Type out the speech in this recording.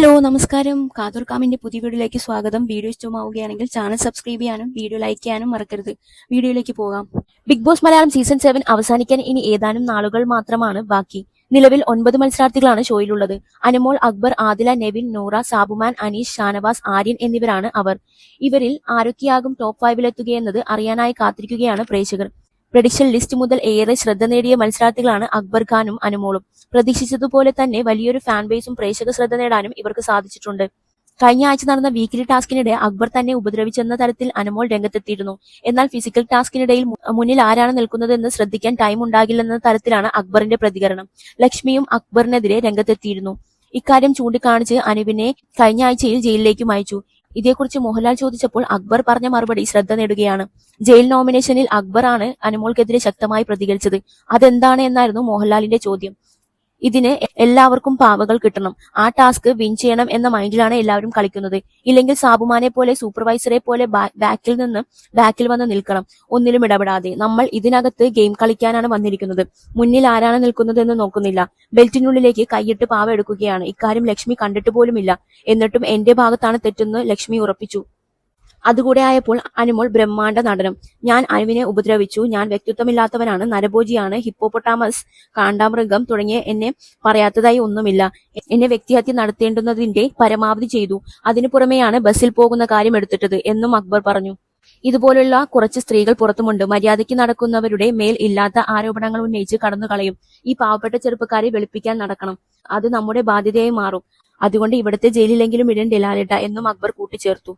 Hello നമസ്കാരം. കാതൂർക്കാമിന്റെ പുതിയ വീഡിയോയിലേക്ക് സ്വാഗതം. വീഡിയോ ഇഷ്ടമാവുകയാണെങ്കിൽ ചാനൽ സബ്സ്ക്രൈബ് ചെയ്യാനും വീഡിയോ ലൈക്ക് ചെയ്യാനും മറക്കരുത്. വീഡിയോയിലേക്ക് പോകാം. Bigg Boss Malayalam season seven അവസാനിക്കാൻ ഇനി ഏതാനും നാളുകൾ മാത്രമാണ് ബാക്കി. നിലവിൽ ഒൻപത് മത്സരാർത്ഥികളാണ് ഷോയിലുള്ളത്. അനുമോൾ അക്ബർ ആദില നെവിൻ നോറ സാബുമാൻ അനീഷ് ഷാനവാസ് ആര്യൻ എന്നിവരാണ് അവർ. ഇവരിൽ ആരൊക്കെയാകും ടോപ്പ് ഫൈവിലെത്തുകയെന്നത് അറിയാനായി കാത്തിരിക്കുകയാണ് പ്രേക്ഷകർ. പ്രഡിക്ഷൻ ലിസ്റ്റ് മുതൽ ഏറെ ശ്രദ്ധ നേടിയ മത്സരാർത്ഥികളാണ് അക്ബർ ഖാനും അനുമോളും. പ്രതീക്ഷിച്ചതുപോലെ തന്നെ വലിയൊരു ഫാൻ ബേസും പ്രേക്ഷക ശ്രദ്ധ നേടാനും ഇവർക്ക് സാധിച്ചിട്ടുണ്ട്. കഴിഞ്ഞ ആഴ്ച നടന്ന വീക്കിലി ടാസ്കിനിടെ അക്ബർ തന്നെ ഉപദ്രവിച്ചെന്ന തരത്തിൽ അനുമോൾ രംഗത്തെത്തിയിരുന്നു. എന്നാൽ ഫിസിക്കൽ ടാസ്കിനിടയിൽ മുന്നിൽ ആരാണ് നിൽക്കുന്നതെന്ന് ശ്രദ്ധിക്കാൻ ടൈം ഉണ്ടാകില്ലെന്ന തരത്തിലാണ് അക്ബറിന്റെ പ്രതികരണം. ലക്ഷ്മിയും അക്ബറിനെതിരെ രംഗത്തെത്തിയിരുന്നു. ഇക്കാര്യം ചൂണ്ടിക്കാണിച്ച് അനുവിനെ കഴിഞ്ഞ ആഴ്ചയിൽ ജയിലിലേക്കും അയച്ചു ഇതേക്കുറിച്ച് മോഹൻലാൽ ചോദിച്ചപ്പോൾ അക്ബർ പറഞ്ഞ മറുപടി ശ്രദ്ധ നേടുകയാണ്. ജയിൽ നോമിനേഷനിൽ അക്ബറാണ് അനുമോൾക്കെതിരെ ശക്തമായി പ്രതികരിച്ചത്. അതെന്താണ് എന്നായിരുന്നു മോഹൻലാലിന്റെ ചോദ്യം. ഇതിന് എല്ലാവർക്കും പാവകൾ കിട്ടണം. ആ ടാസ്ക് വിൻ ചെയ്യണം എന്ന മൈൻഡിലാണ് എല്ലാവരും കളിക്കുന്നത്. ഇല്ലെങ്കിൽ സാബുമാനെ പോലെ സൂപ്പർവൈസറെ പോലെ ബാക്കിൽ നിന്ന് ബാക്കിൽ വന്ന് നിൽക്കണം. ഒന്നിലും ഇടപെടാതെ. നമ്മൾ ഇതിനകത്ത് ഗെയിം കളിക്കാനാണ് വന്നിരിക്കുന്നത്. മുന്നിൽ ആരാണ് നിൽക്കുന്നതെന്ന് നോക്കുന്നില്ല. ബെൽറ്റിനുള്ളിലേക്ക് കൈയിട്ട് പാവ എടുക്കുകയാണ്. ഇക്കാര്യം ലക്ഷ്മി കണ്ടിട്ട് പോലുമില്ല. എന്നിട്ടും എന്റെ ഭാഗത്താണ് തെറ്റെന്ന് ലക്ഷ്മി ഉറപ്പിച്ചു. അതുകൂടെ ആയപ്പോൾ അനുമോൾ ബ്രഹ്മാണ്ട നടനം. ഞാൻ അനുവിനെ ഉപദ്രവിച്ചു. ഞാൻ വ്യക്തിത്വമില്ലാത്തവനാണ്. നരഭോജിയാണ്. ഹിപ്പോപൊട്ടാമസ് കാണ്ടാമൃഗം തുടങ്ങിയ എന്നെ പറയാത്തതായി ഒന്നുമില്ല. എന്നെ വ്യക്തിഹത്യ നടത്തേണ്ടുന്നതിന്റെ പരമാവധി ചെയ്തു. അതിനു പുറമെയാണ് ബസ്സിൽ പോകുന്ന കാര്യം എടുത്തിട്ടത് എന്നും അക്ബർ പറഞ്ഞു. ഇതുപോലുള്ള കുറച്ച് സ്ത്രീകൾ പുറത്തുമുണ്ട്. മര്യാദയ്ക്ക് നടക്കുന്നവരുടെ മേൽ ഇല്ലാത്ത ആരോപണങ്ങൾ ഉന്നയിച്ച് കടന്നു കളയും ഈ പാവപ്പെട്ട ചെറുപ്പക്കാരെ വെളുപ്പിക്കാൻ നടക്കണം. അത് നമ്മുടെ ബാധ്യതയായി മാറും. അതുകൊണ്ട് ഇവിടുത്തെ ജയിലിലെങ്കിലും ഇടേണ്ടില്ല എന്നും അക്ബർ കൂട്ടിച്ചേർത്തു.